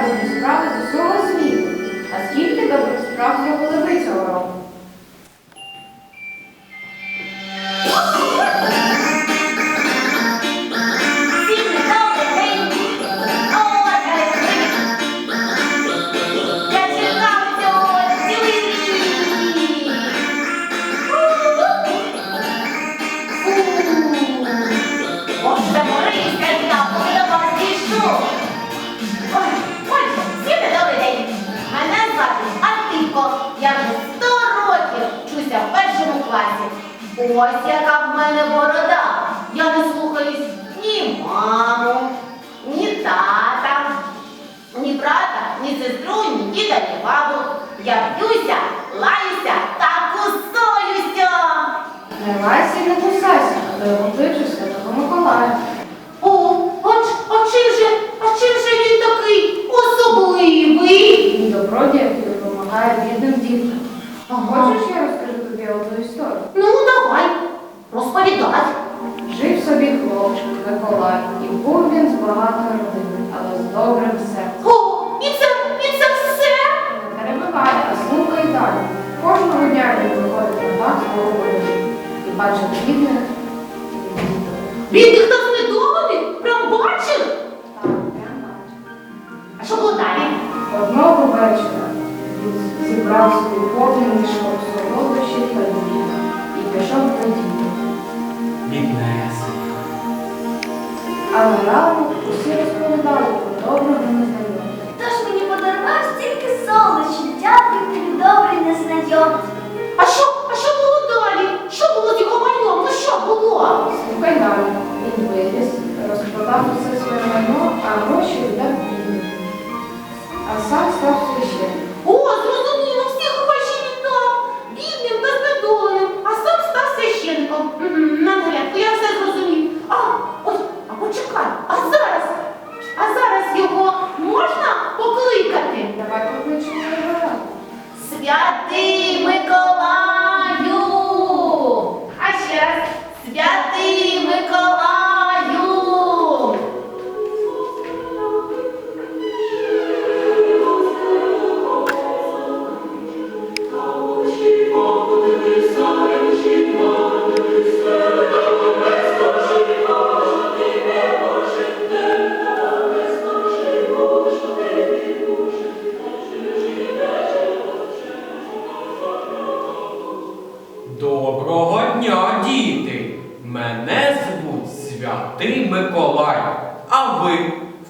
Добрі справи з усього світу. А скільки добрих справ зробили ви цього року? Ось яка в мене борода. Я не слухаюсь ні маму, ні тата, ні брата, ні сестру, ні діда, ні бабу. Я б'юся, лаюся та кусаюся. Не лайся не кусайся, а то я покличу Святого Миколая. О, а, а чим же, а чим же він такий особливий? Він добродій, який допомагає бідним дітям. Ага. Хочеш, я тобі одну історію? Ну, давай, розповідай. Жив собі хлопчик Миколай, і був він з багатої родини, але з добрим серцем. О, і це, і це все? Не перебивай, а слухай далі. Кожного дня він виходить на так свого і бачить бідних і діток. Бідних Але рано усі розповідали про доброго незнайомця. Хто ж мені подарував стільки солодощів? Дякую тобі, добрий незнайомець. А що, а що було далі? Що було з його майном? Ну що було? Слухай далі. Він виріс, розпродав усе своє майно, а гроші віддав бідним. А сам став священником.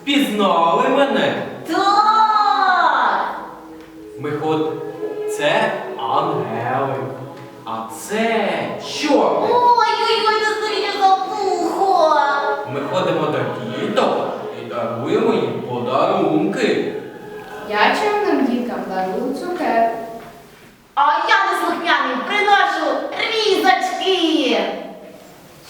Впізнали мене?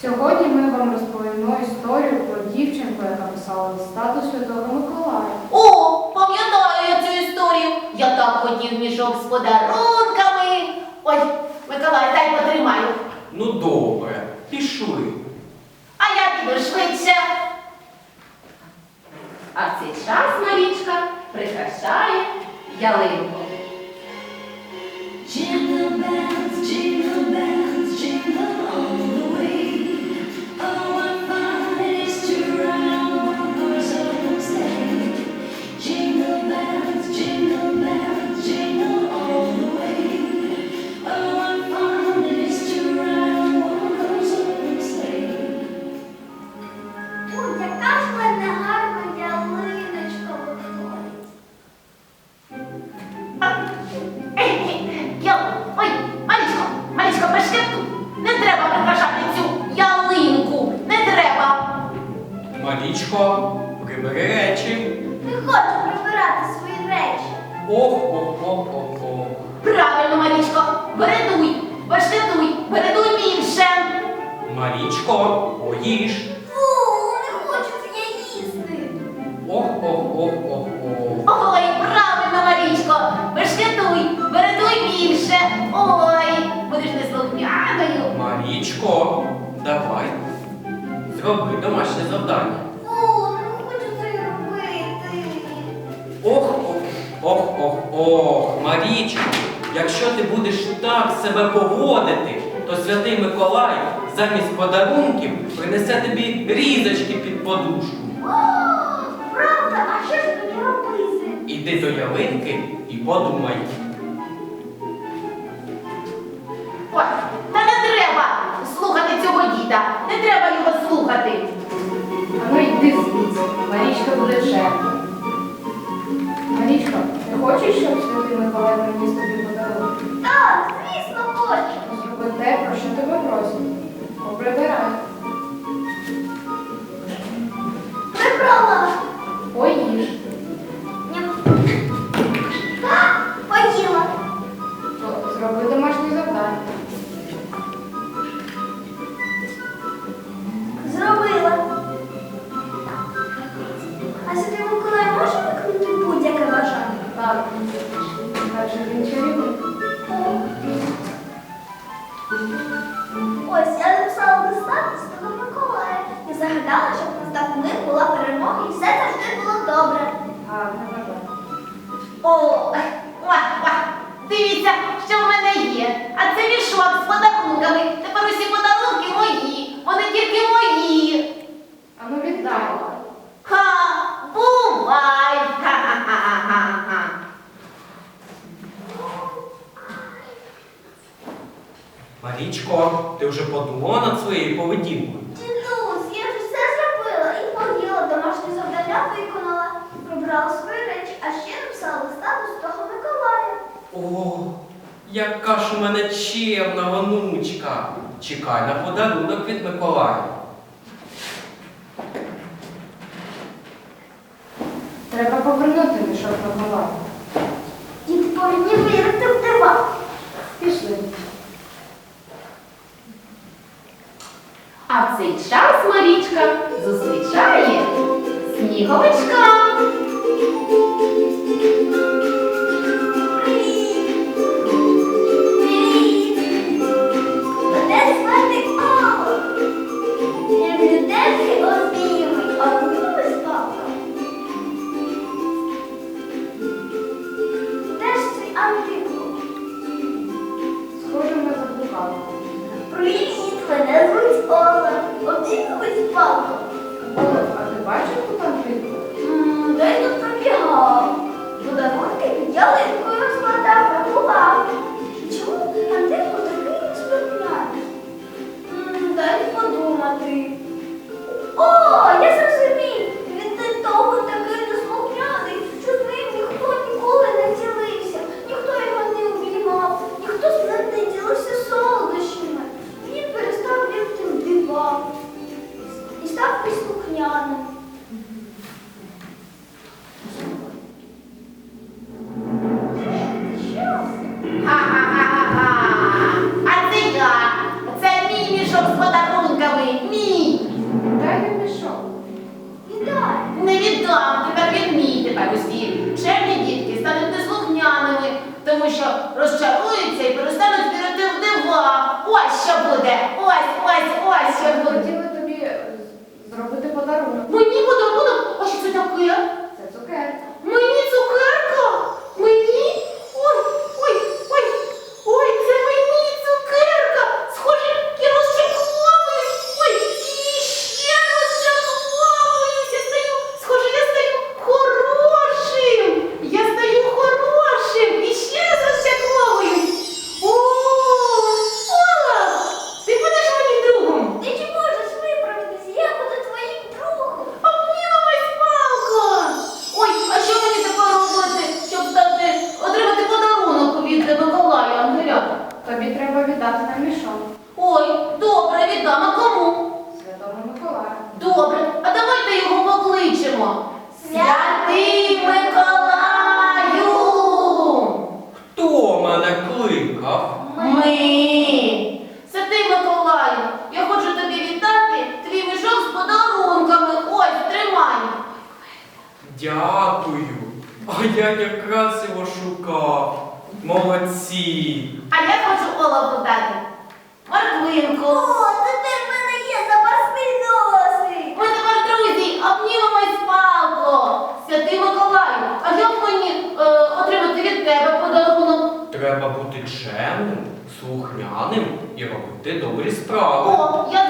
Сьогодні ми вам розповімо історію про дівчинку, яка писала листа до Святого Миколая. О, пам'ятаю я цю історію. Я так хотів мішок з подарунками. Ой, Миколай, дай потримаю. Ну добре, пішли. А я піду швидше. А в цей час Марічка прикрашає ялинку. Марічко, поїж. Фу, не хочу я їсти. Ох, ох, ох, ох, ох. Ой, правильно, Марічко, баштетуй, вередуй більше. Ой, будеш неслухняною. Марічко, давай. Зроби домашнє завдання. Фу, не хочу це робити. Ох, ох, ох, ох, ох, Марічко, якщо ти будеш так себе поводити, то святий Миколай замість подарунків принесе тобі різочки під подушку. Правда, а що ж мені робити? Іди до ялинки і подумай. Ой, та не треба слухати цього діда. Не треба його слухати. А ну йди звідси, Марічка буде жертва. Марічка, ти хочеш, щоб святий Миколай приніс тобі подарунок? Зроби те, про подарунками. Тепер усі подарунки мої. Вони тільки мої. А ну віддай. Ха, бувай. Ха-ха-ха-ха-ха. Марічко, ти вже подумала над своєю поведінкою? Дідусь, я ж все зробила і поїла, домашнє завдання виконала, прибрала свої речі, а ще написала листа до Святого Миколая. О, яка ж у мене чемна онучка. Чекай на подарунок від Миколая. Треба повернути мішок Миколаю. Дід повинні вірити в дива. Пішли. А в цей час Марічка зустрічає сніговичка. Бачив тут Андрійку? Десь тут пробігав. Подарунки під ялинкою Не тепер він мій, тепер усі. вчені дітки стануть неслухняними, тому що розчаруються і перестануть вірити в дива. Ось що буде! Ось, ось, ось що буде! хотіли тобі е, зробити подарунок. Мені подарунок, а що це таке? Дякую. А я якраз його шукав. Молодці. А я хочу олову дати. Морквинку. О, тепер в мене є запасний досвід. Ми тепер, друзі, обнімемось палко. Святий Миколаю, а як мені е, отримати від тебе подарунок? Треба бути чемним, слухняним і робити добрі справи. О, я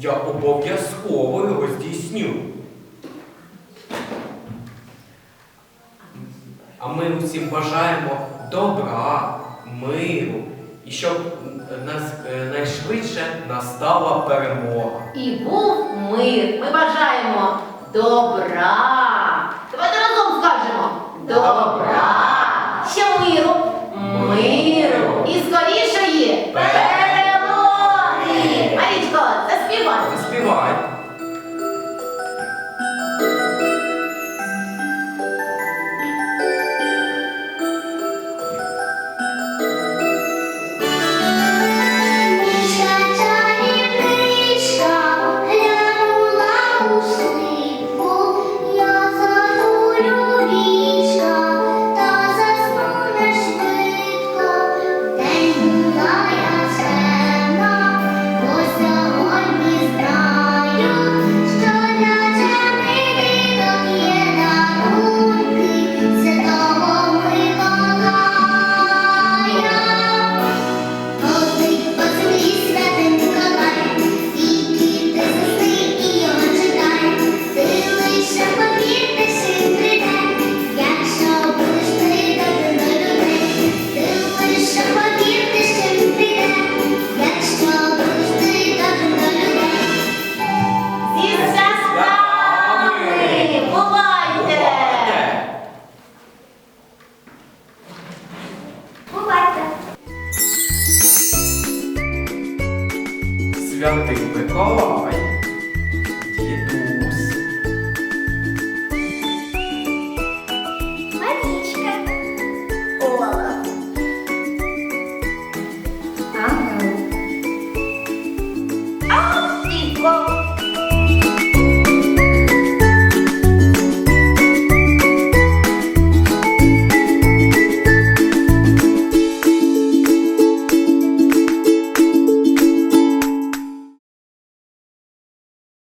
Я обов'язково його здійсню. А ми усім бажаємо добра, миру і щоб нас е, найшвидше настала перемога. І був мир. Ми бажаємо добра. Давайте разом скажемо добра. Ще миру, миру. І скоріше